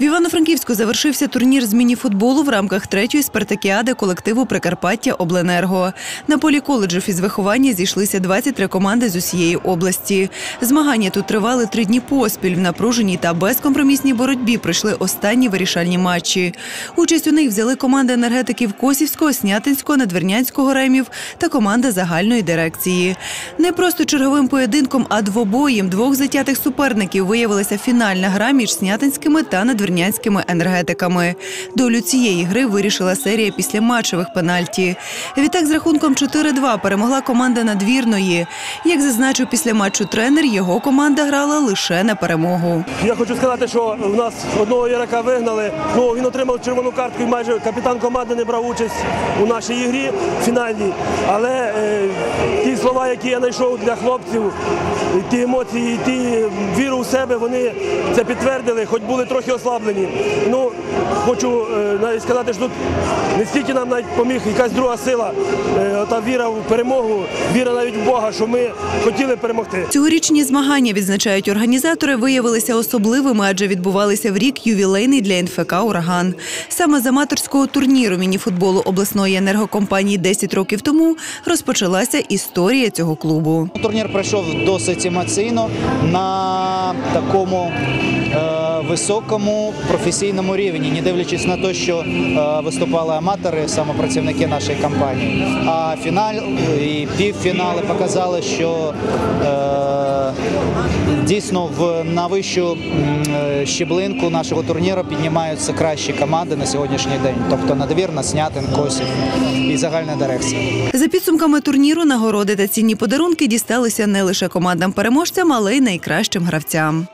В Івано-Франківську завершився турнір з мініфутболу в рамках третьої спартакіади колективу Прикарпаття Обленерго. На полі коледжу фізвиховання зійшлися 23 команди з усієї області. Змагання тут тривали три дні поспіль. В напруженій та безкомпромісній боротьбі пройшли останні вирішальні матчі. Участь у них взяли команди енергетиків Косівського, Снятинського, Надвірнянського ремів та команда загальної дирекції. Не просто черговим поєдинком, а двобоєм двох затятих суперників виявилася фінальна гра між снятинськими та надвірнянськими енергетиками. Долю цієї гри вирішила серія післяматчевих пенальті. Відтак з рахунком 4-2 перемогла команда надвірної. Як зазначив після матчу тренер, його команда грала лише на перемогу. Я хочу сказати, що в нас одного Ярака вигнали. Ну він отримав червону картку і майже капітан команди не брав участь у нашій ігрі фінальній. Але е, слова, які я знайшов для хлопців, ті емоції, і ті віру в себе, вони це підтвердили, хоч були трохи ослаблені. Ну хочу е, навіть сказати, що тут не стільки нам навіть поміг якась друга сила, е, та віра в перемогу, віра навіть в Бога, що ми хотіли перемогти. Цьогорічні змагання відзначають організатори, виявилися особливими, адже відбувалися в рік ювілейний для НФК Ураган. Саме з аматорського турніру мініфутболу обласної енергокомпанії 10 років тому розпочалася історія цього клубу. Турнір пройшов досить емоційно на такому е, високому професійному рівні, не дивлячись на те, що е, виступали аматори, саме працівники нашої компанії. А фінал і півфінали показали, що е, дійсно в на вищу е, щеблинку нашого турніру піднімаються кращі команди на сьогоднішній день, тобто надвір, наснятин, Косів і загальна дирекція. За підсумками турніру нагороди та цінні подарунки дісталися не лише командам-переможцям, але й найкращим гравцям.